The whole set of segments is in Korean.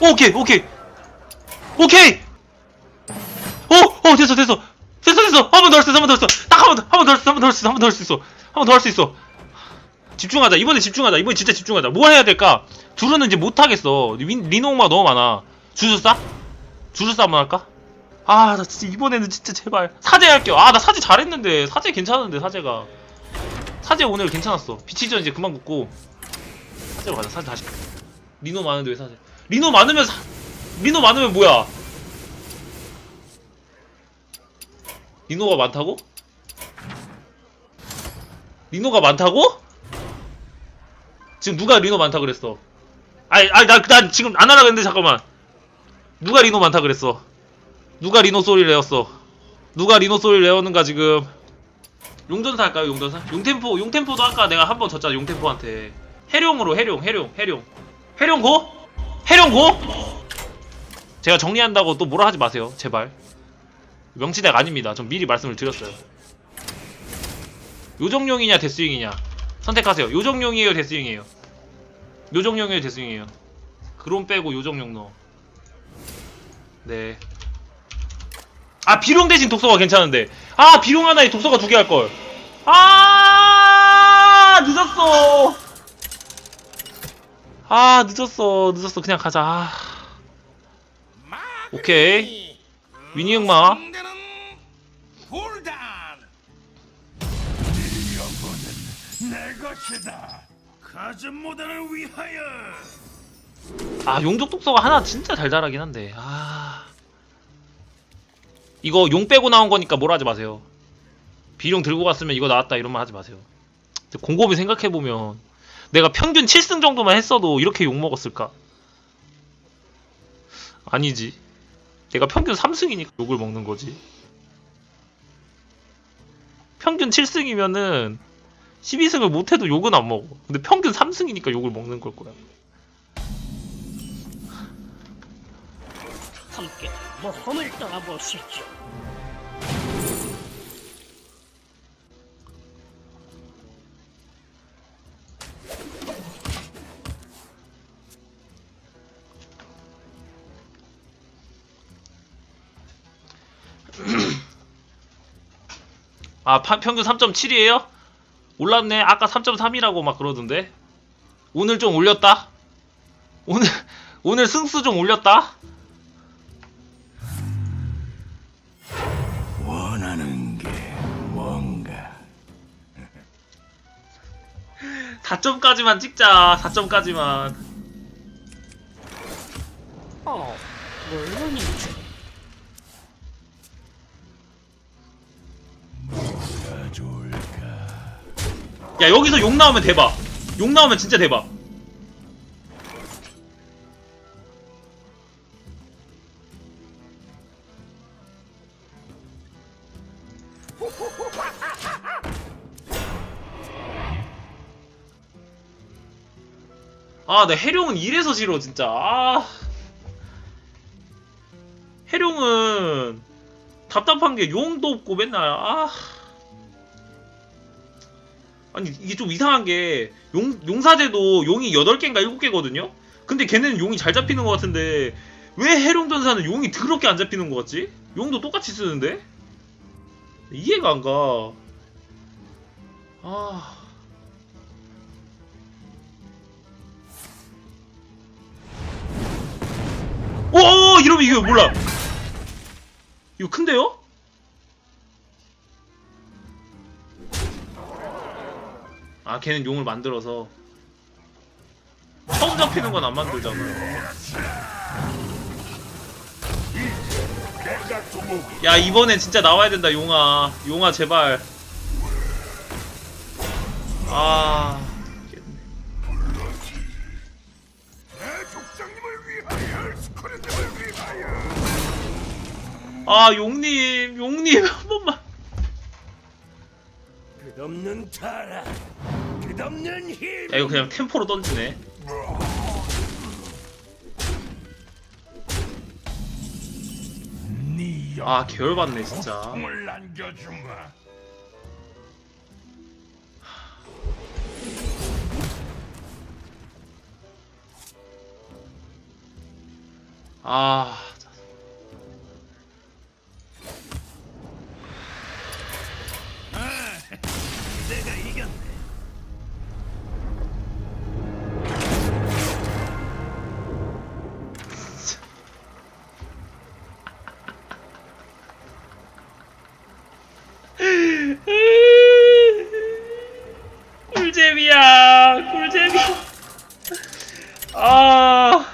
오케이 오케이. 오케이. 어어 됐어 됐어. 됐어 됐어. 한 번 더 할 수 있어 한 번 더 할 수 있어. 딱 한 번 더 한 번 더 할 수 있어 한 번 더 할 수 있어 한 번 더 할 수 있어. 한 번 더 할 수 있어. 집중하자. 이번에 집중하자. 이번에 진짜 집중하자. 뭐 해야 될까? 둘은 이제 못하겠어. 린- 리노마 너무 많아. 주술사 주술사 한번 할까? 아 나 진짜 이번에는 진짜 제발. 사제 할게요. 아 나 사제 잘했는데. 사제 괜찮은데 사제가. 사제 오늘 괜찮았어. 비치전 이제 그만 굽고. 사제로 가자. 사제 다시. 리노 많은데 왜 사제 리노 많으면 사... 리노 많으면 뭐야? 리노가 많다고? 리노가 많다고? 지금 누가 리노 많다 그랬어? 아니 아니 나, 나 지금 안 하라 그랬는데 잠깐만. 누가 리노 많다 그랬어? 누가 리노 소리를 내었어? 누가 리노 소리를 내었는가 지금? 용전사 할까요 용전사? 용템포 용템포도 아까? 내가 한 번 졌잖아 용템포한테. 해룡으로 해룡 해룡 해룡. 해룡 고? 해룡 고? 제가 정리한다고 또 뭐라 하지 마세요 제발. 명치대가 아닙니다. 전 미리 말씀을 드렸어요. 요정용이냐 데스윙이냐? 선택하세요. 요정용이에요 데스윙이에요? 요정용이에요 데스윙이에요? 그론 빼고 요정용 넣어. 네. 아 비룡 대신 독서가 괜찮은데. 아 비룡 하나에 독서가 두 개 할걸. 아 늦었어 아 늦었어. 늦었어. 그냥 가자. 아, 오케이. 위니 흑마. 아 용족 독서가 하나 진짜 잘 자라긴 한데. 아. 이거 용 빼고 나온 거니까 뭐라 하지 마세요. 비룡 들고 갔으면 이거 나왔다 이런 말 하지 마세요. 곰곰이 생각해보면 내가 평균 7승 정도만 했어도 이렇게 욕 먹었을까? 아니지. 내가 평균 3승이니까 욕을 먹는 거지. 평균 7승이면은 12승을 못해도 욕은 안 먹어. 근데 평균 3승이니까 욕을 먹는 걸 거야. 함께 모험을 떠나보시죠. 아 파- 평균 3.7이에요? 올랐네 아까 3.3이라고 막 그러던데 오늘 좀 올렸다 오늘 오늘 승수 좀 올렸다 원하는 게 뭔가. 4점까지만 찍자 4점까지만 어. 뭐 야 여기서 욕 나오면 대박 욕 나오면 진짜 대박 아, 나 해룡은 이래서 싫어, 진짜. 아. 해룡은 답답한 게 용도 없고 맨날, 아. 아니, 이게 좀 이상한 게, 용, 용사제도 용이 8개인가 7개거든요? 근데 걔는 용이 잘 잡히는 것 같은데, 왜 해룡전사는 용이 더럽게 안 잡히는 것 같지? 용도 똑같이 쓰는데? 이해가 안 가. 아. 오 이러면 이거 몰라 이거 큰데요? 아 걔는 용을 만들어서 처음 잡히는 건 안 만들잖아 내가 두목이 야 이번엔 진짜 나와야 된다 용아 용아 제발 아. 아 용님 용님 한 번만 끝없는 타락. 끝없는 힘. 야 이거 그냥 템포로 던지네 네아 계열받네 진짜 영을 남겨주마. 아. 꿀잼이야. 아.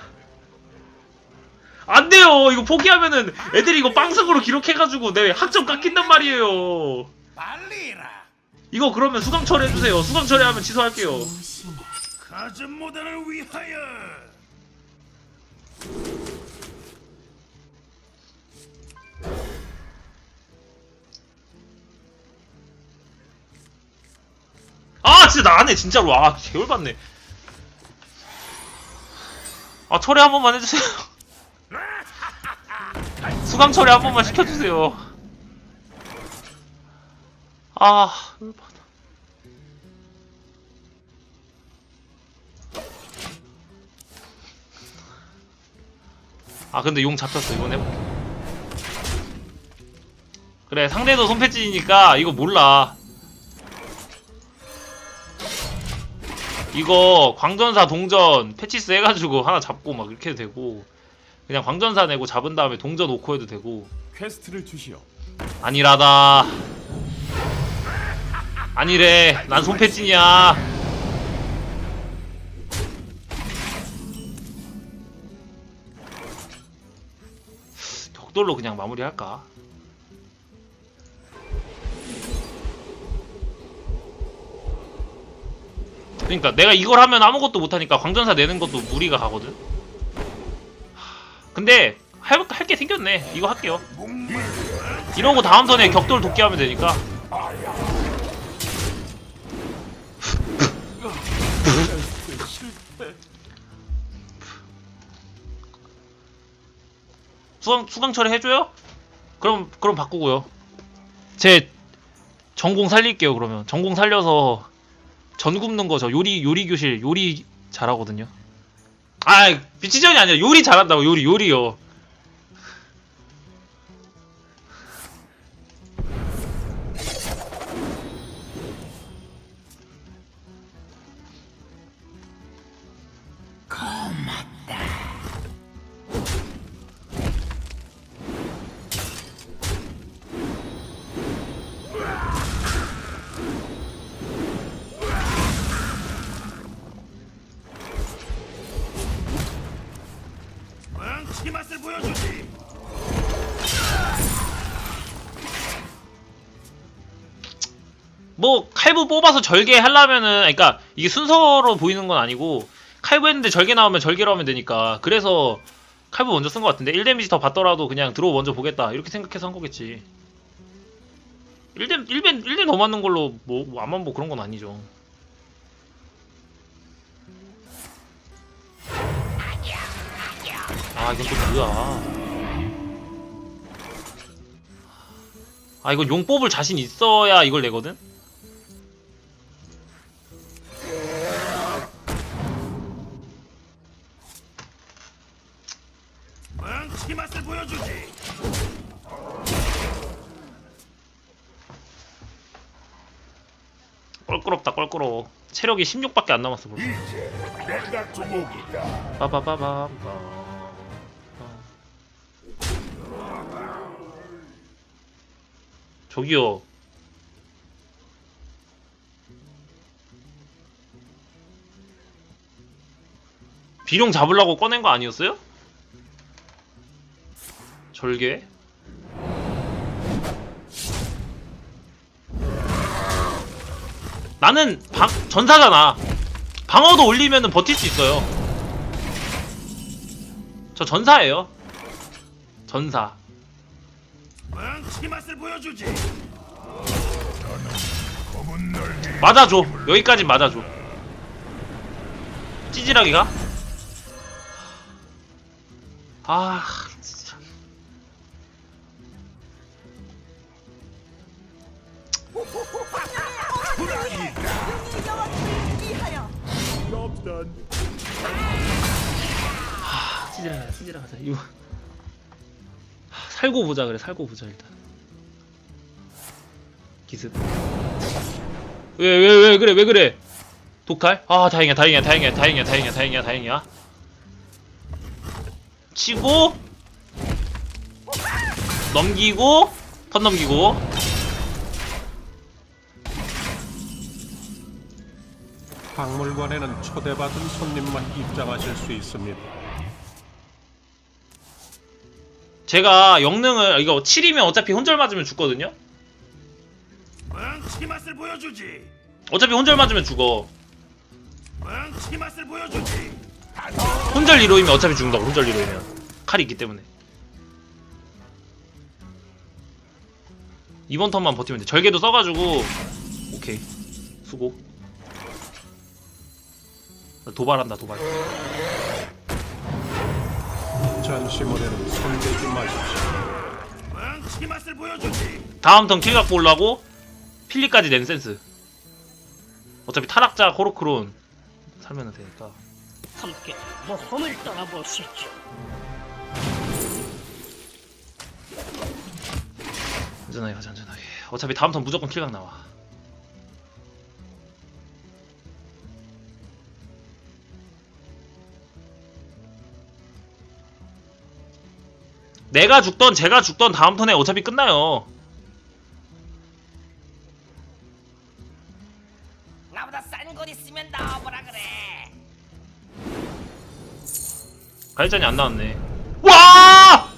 안 돼요. 이거 포기하면은 애들이 이거 빵승으로 기록해가지고 내 학점 깎인단 말이에요. 빨리라. 이거 그러면 수강 처리해주세요. 수강 처리하면 취소할게요. 가진 모델을 위하여. 진짜 나네 진짜로 아 개울받네. 아 처리 한 번만 해주세요. 수강 처리 한 번만 시켜주세요. 아 열받아. 아 근데 용 잡혔어. 이번 해볼게. 그래 상대도 손패찌니까 이거 몰라 이거 광전사 동전 패치스 해가지고 하나 잡고 막 이렇게 해도 되고 그냥 광전사 내고 잡은 다음에 동전 놓고 해도 되고. 퀘스트를 주시오. 아니라다. 아니래. 난 손패찐이야. 격돌로 그냥 마무리할까 그러니까 내가 이걸 하면 아무것도 못하니까 광전사 내는 것도 무리가 가거든? 하, 근데 할 게 생겼네. 이거 할게요. 이러고 다음 턴에 격돌 돕기 하면 되니까. 수강 수강 처리 해줘요? 그럼 그럼 바꾸고요. 제 전공 살릴게요 그러면. 전공 살려서 전 굽는 거 저 요리 요리 교실 요리 잘하거든요. 아 비치전이 아니라 요리 잘한다고 요리 요리요. 왕치 맛을 보여주지. 뭐 칼부 뽑아서 절개 하려면은 그러니까 이게 순서로 보이는 건 아니고 칼부 했는데 절개 나오면 절개로 하면 되니까. 그래서 칼부 먼저 쓴 것 같은데 1데미지 더 받더라도 그냥 들어오 먼저 보겠다. 이렇게 생각해서 한 거겠지. 1뎀 1뎀 1뎀 더 맞는 걸로 뭐 아만 뭐 그런 건 아니죠 아 이건 또 뭐야 아 이거 용 뽑을 자신 있어야 이걸 내거든 왕치 맛을 보여주지. 껄끄럽다 껄끄러워 체력이 16밖에 안 남았어 내가 두목이다. 빠바바밤 저기요. 비룡 잡으려고 꺼낸 거 아니었어요? 절개? 나는 방, 전사잖아 방어도 올리면 버틸 수 있어요. 저 전사예요. 전사 왕치 맛을 보여주지. 맞아줘. 여기까지 맞아줘. 찌질하기가? 아 치즈라 가자 치즈라 가자 이거. 하, 살고 보자 그래 살고 보자 일단 기습. 왜왜 왜 그래 왜 그래? 독탈 아 다행이야 다행이야 다행이야 다행이야 다행이야 다행이야 다행이야. 치고 넘기고 턴 넘기고. 박물관에는 초대받은 손님만 입장하실 수 있습니다. 제가 영능을 이거 7이면 어차피 혼절 맞으면 죽거든요 멍치 맛을 보여주지. 어차피 혼절 맞으면 죽어. 멍치 맛을 보여주지. 혼절 1호이면 어차피 죽는다고 혼절 1호이면. 칼이 있기 때문에. 이번 턴만 버티면 돼. 절개도 써가지고. 오케이. 수고. 나 도발한다 도발. 전시물에는 손대지 마십시오. 멍치 맛을 보여주지. 다음 턴킬 갖고 올라고 필리까지 낸 센스. 어차피 타락자 코로크론 살면 되니까. 함께 모험을 떠나보시죠. 안전하게 가자 안전하게. 어차피 다음 턴 무조건 킬각 나와. 내가 죽던 제가 죽던 다음 턴에 어차피 끝나요 나보다 싼건 있으면 나와보라 그래. 가해잔이 안 나왔네 와!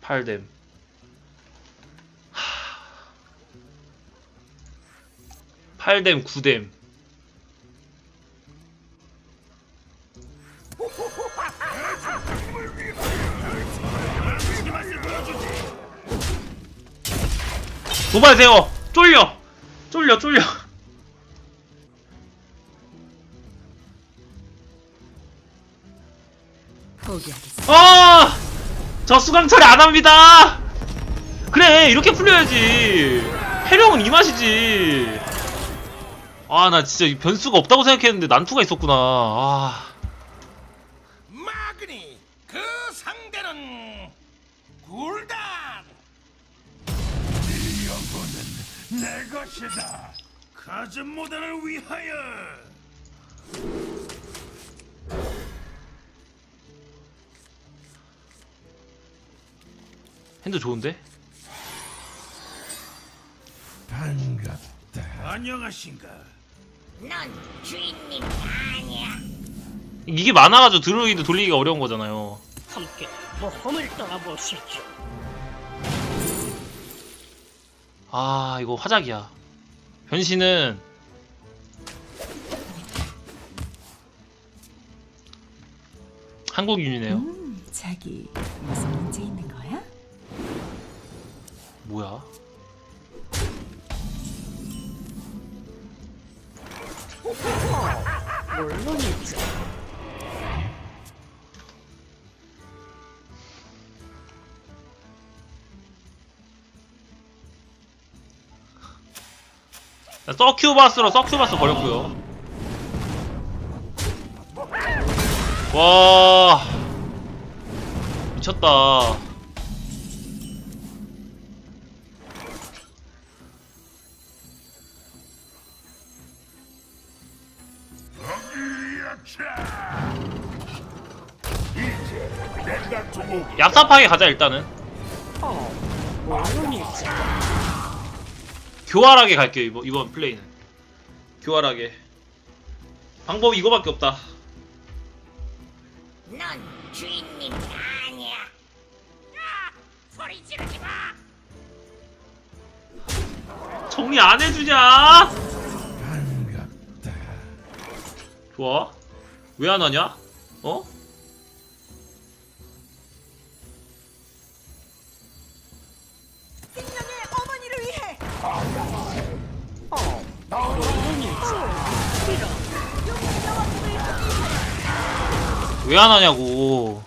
팔뎀 팔뎀 구뎀 멍치 맛을 보여주지. 도발 세워 쫄려 쫄려 쫄려. 아! 저 수강 처리 안 합니다. 그래 이렇게 풀려야지. 해령은 이 맛이지. 아 나 진짜 이 변수가 없다고 생각했는데 난투가 있었구나. 아 마그니 그 상대는 굴단. 이 영혼은 내 것이다. 가진 모단을 위하여. 핸드 좋은데? 반갑다. 안녕하신가. 넌 주인님 아니야. 이게 많아가지고 드루이드 돌리기가 어려운 거잖아요. 함께 모험을 떠나보시죠. 아 이거 화작이야. 변신은 한국 윤이네요. 음, 자기 무슨 문제 있는 거야? 뭐야? 물론이죠. 서큐바스로 서큐바스 버렸고요. 와 미쳤다. 얍삽하게 가자 일단은. 어, 물론이죠. 교활하게 갈게요 이번 이번 플레이는. 교활하게. 방법 이거밖에 없다. 넌 주인님 아니야. 야, 소리 지르지 마. 정리 안 해주냐? 좋아. 왜 안 하냐? 어? 생명의 어머니를 위해. 어, 어, 왜안 하냐고.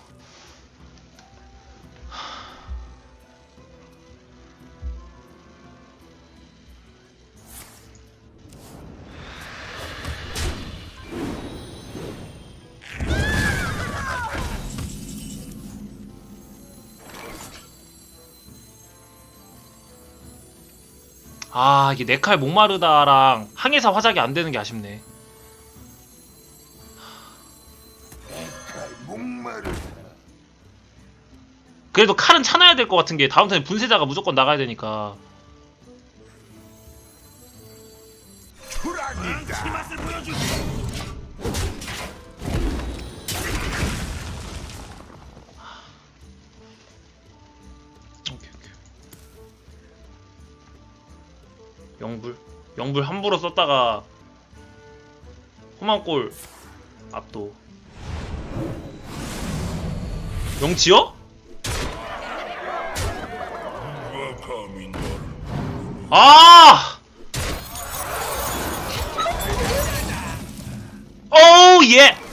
아 이게 네칼 목마르다랑 항해사 화작이 안 되는 게 아쉽네. 그래도 칼은 차놔야 될 것 같은 게 다음 턴에 분쇄자가 무조건 나가야 되니까. 영불 함부로 썼다가 험한골 압도. 영치요? 아! 오우 예!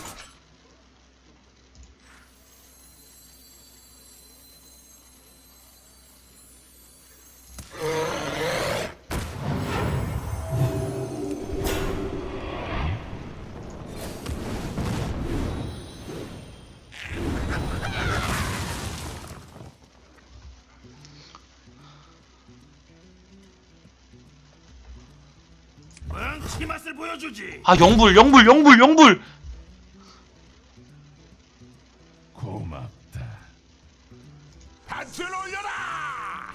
아 영불 영불 영불 영불 고맙다. 밭을 올려라.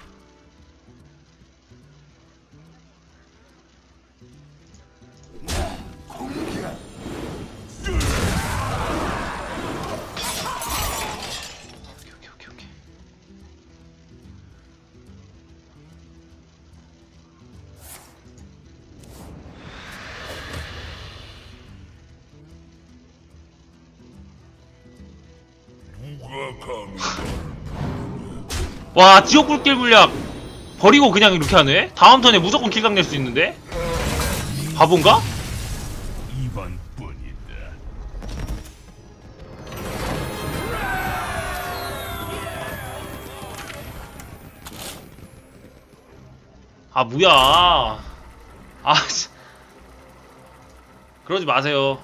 와 지옥 굴길 물약 버리고 그냥 이렇게 하네? 다음 턴에 무조건 킬각 낼 수 있는데? 바본가? 아 뭐야 아 씨. 그러지 마세요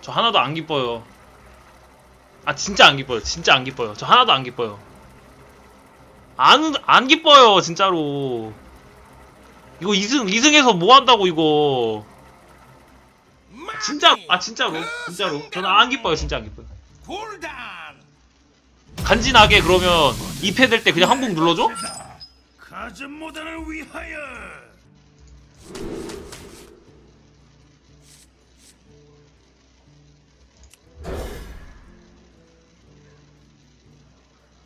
저 하나도 안 기뻐요 아 진짜 안 기뻐요 진짜 안 기뻐요 저 하나도 안 기뻐요 안, 안 기뻐요 진짜로. 이거 2승 2승에서 뭐 한다고 이거. 진짜 아 진짜로? 진짜로? 저는 안 기뻐요 진짜 안 기뻐요. 간지나게 그러면 2패 될 때 그냥 한국 눌러줘?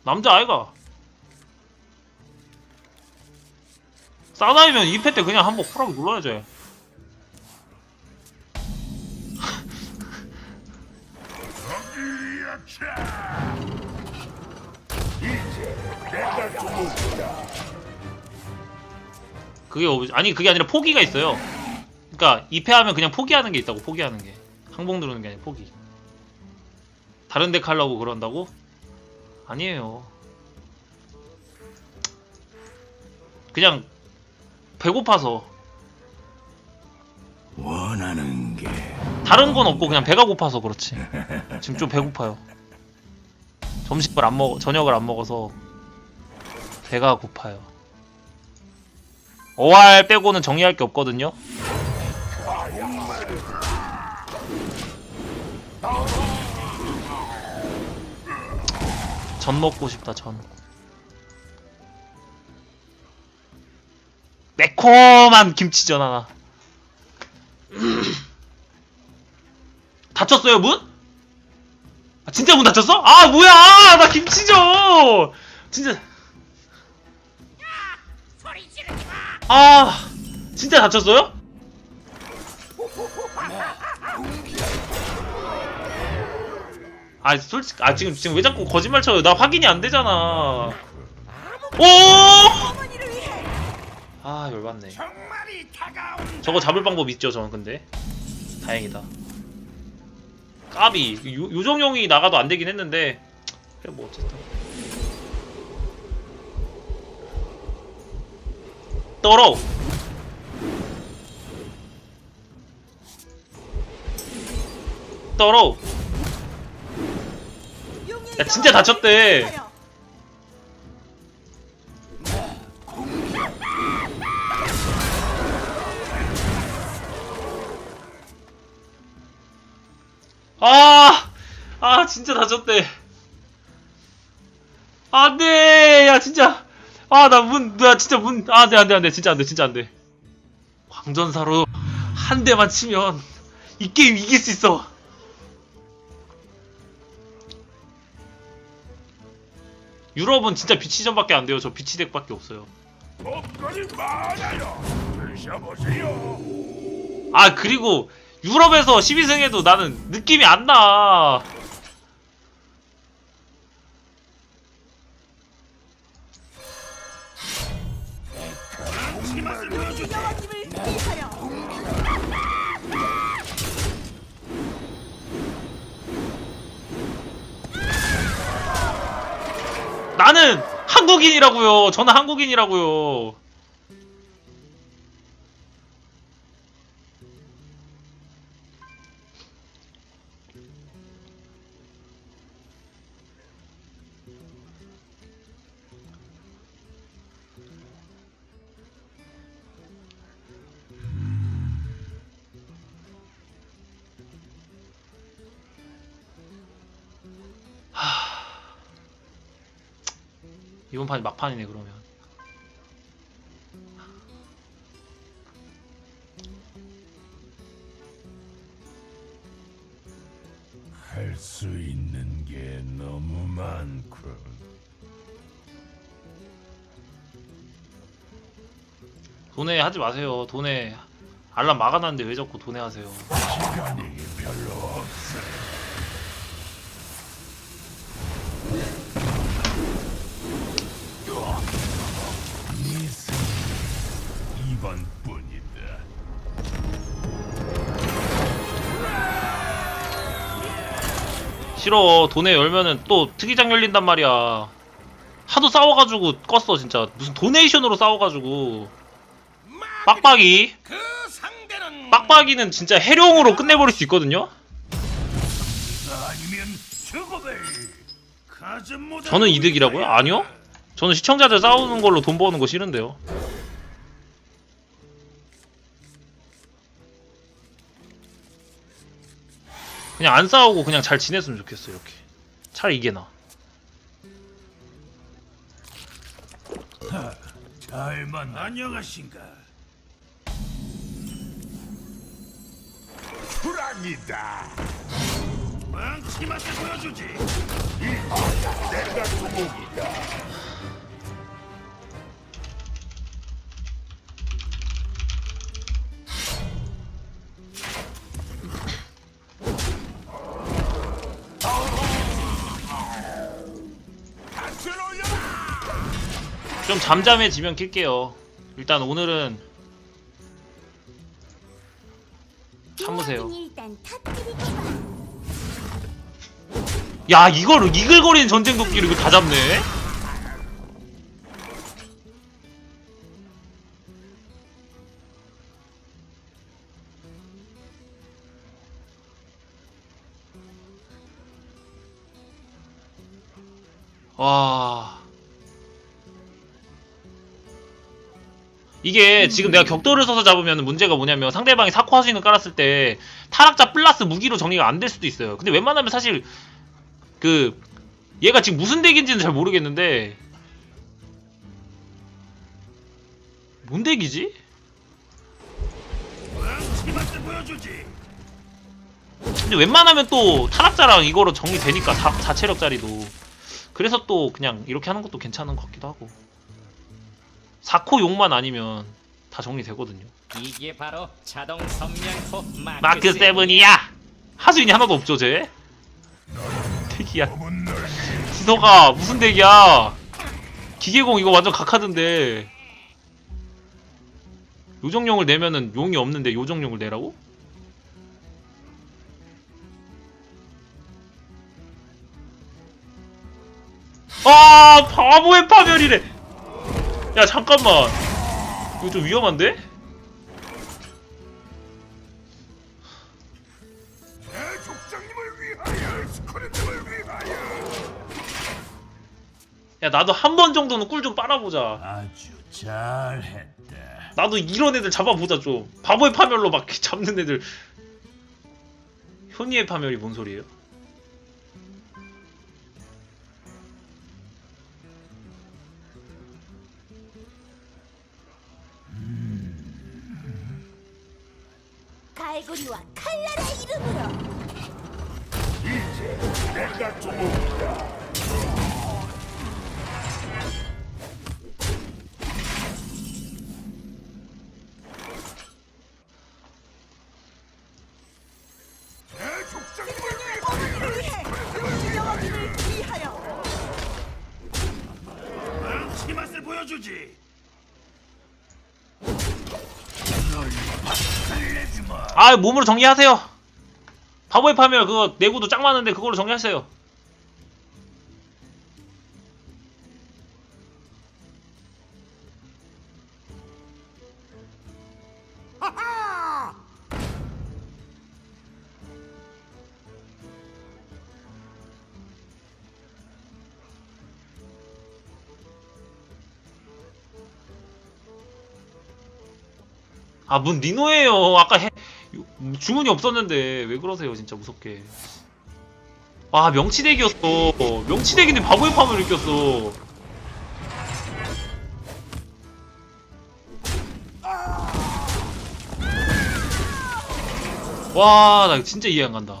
남자 아이가 싸다이면 2패 때 그냥 한번 쿨하게 눌러야죠 그게 어- 아니 그게 아니라 포기가 있어요. 그러니까 2패하면 그냥 포기하는 게 있다고 포기하는 게. 항봉 누르는 게 아니라 포기. 다른 데 하려고 그런다고? 아니에요. 그냥 배고파서 원하는 게 다른 건 없고 그냥 배가 고파서 그렇지. 지금 좀 배고파요. 점심을 안 먹, 저녁을 안 먹어서 배가 고파요. 어알 빼고는 정리할 게 없거든요. 전 먹고 싶다 전. 매콤한 김치전 하나. 닫혔어요 문? 아, 진짜 문 닫혔어? 아 뭐야 아, 나 김치전 진짜. 아 진짜 닫혔어요? 아 솔직히 아 지금 지금 왜 자꾸 거짓말 쳐요 나 확인이 안 되잖아 오! 아 열받네. 저거 잡을 방법 있죠 저는 근데? 다행이다. 까비. 요, 요정용이 나가도 안 되긴 했는데. 그래 뭐 어쨌든. 떨어! 떨어! 야 진짜 다쳤대 아, 아, 진짜 다쳤대. 안 돼! 야, 진짜. 아, 나 문, 나 진짜 문, 아, 안 돼, 안 돼, 안 돼. 진짜 안 돼, 진짜 안 돼. 광전사로 한 대만 치면 이 게임 이길 수 있어. 유럽은 진짜 비치전밖에 안 돼요. 저 비치 덱밖에 없어요. 아, 그리고 유럽에서 12승 해도 나는 느낌이 안 나. 나는 한국인이라고요. 저는 한국인이라고요. 이번 판이 막판이네 그러면. 할 수 있는 게 너무 많군. 돈에 하지 마세요. 돈에 알람 막아놨는데 왜 자꾸 돈에 하세요? 시간이 별로 없어. 싫어. 돈에 열면은 또 특이장 열린단 말이야. 하도 싸워가지고 껐어 진짜. 무슨 도네이션으로 싸워가지고. 빡빡이. 빡빡이는 진짜 해룡으로 끝내버릴 수 있거든요. 저는 이득이라고요? 아니요. 저는 시청자들 싸우는 걸로 돈 버는 거 싫은데요. 그냥 안 싸우고 그냥 잘 지냈으면 좋겠어 이렇게. 차라리 이게 나. 잘만 안녕하신가. 불안이다. 망치 맛을 보여주지. 이 내가 두목이다. 잠잠해지면 킬게요. 일단 오늘은 참으세요. 야 이걸 이글거리는 전쟁 도끼를 이거 다 잡네. 와. 이게 지금 내가 격돌을 서서 잡으면 문제가 뭐냐면 상대방이 사코 하수인을 깔았을 때 타락자 플러스 무기로 정리가 안 될 수도 있어요. 근데 웬만하면 사실 그 얘가 지금 무슨 덱인지는 잘 모르겠는데 뭔 덱이지? 근데 웬만하면 또 타락자랑 이거로 정리되니까 4, 4체력짜리도 그래서 또 그냥 이렇게 하는 것도 괜찮은 것 같기도 하고 4코 용만 아니면 다 정리되거든요. 이게 바로 자동 선명포 마크, 마크 세븐이야. 하수인이 하나도 없죠, 쟤? 대기야. 지서가 무슨 대기야? 기계공 이거 완전 각하던데. 요정용을 내면은 용이 없는데 요정용을 내라고? 아 바보의 파멸이래. 야 잠깐만. 이거 좀 위험한데? 야 나도 한 번 정도는 꿀 좀 빨아보자. 아주 잘했다. 나도 이런 애들 잡아보자 좀. 바보의 파멸로 막 잡는 애들. 현이의 파멸이 뭔 소리예요? 갈고리와 칼날의 이름으로. 내가 도모다 아 몸으로 정리하세요 바보의 파멸 그거 내구도 짱 많은데 그걸로 정리하세요 아, 문 니노예요. 아까 해, 주문이 없었는데 왜 그러세요, 진짜 무섭게. 와, 명치대기였어. 명치대기인데 바보의 파멸을 꼈어. 와, 나 진짜 이해 안 간다.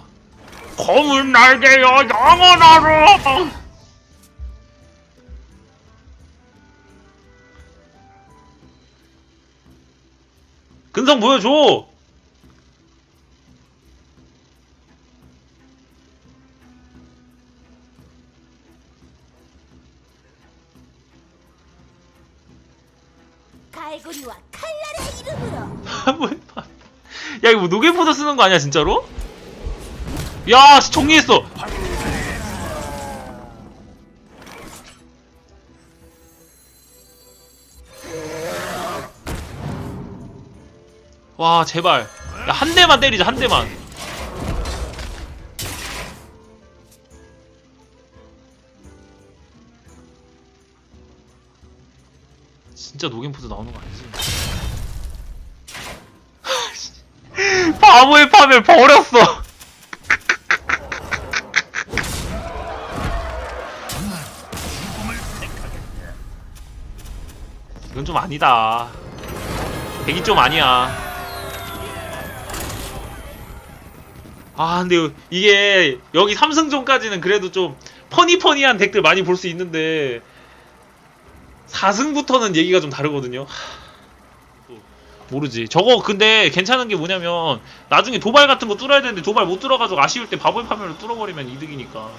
검은 날개여 영원하라. 근성 보여줘. 갈고리와 칼날의 이름으로 바보의 파멸. 야, 이거 뭐 노게포도 쓰는 거 아니야, 진짜로? 야, 씨, 정리했어. 와, 제발. 야, 한 대만 때리자, 한 대만. 진짜 노겐푸드 나오는 거 아니지? 바보의 파멸 버렸어. 이건 좀 아니다. 백이 좀 아니야. 아 근데 이게 여기 3승전까지는 그래도 좀 퍼니퍼니한 덱들 많이 볼 수 있는데 4승부터는 얘기가 좀 다르거든요. 모르지. 저거 근데 괜찮은 게 뭐냐면 나중에 도발 같은 거 뚫어야 되는데 도발 못 뚫어가지고 아쉬울 때 바보의 파멸을 뚫어버리면 이득이니까.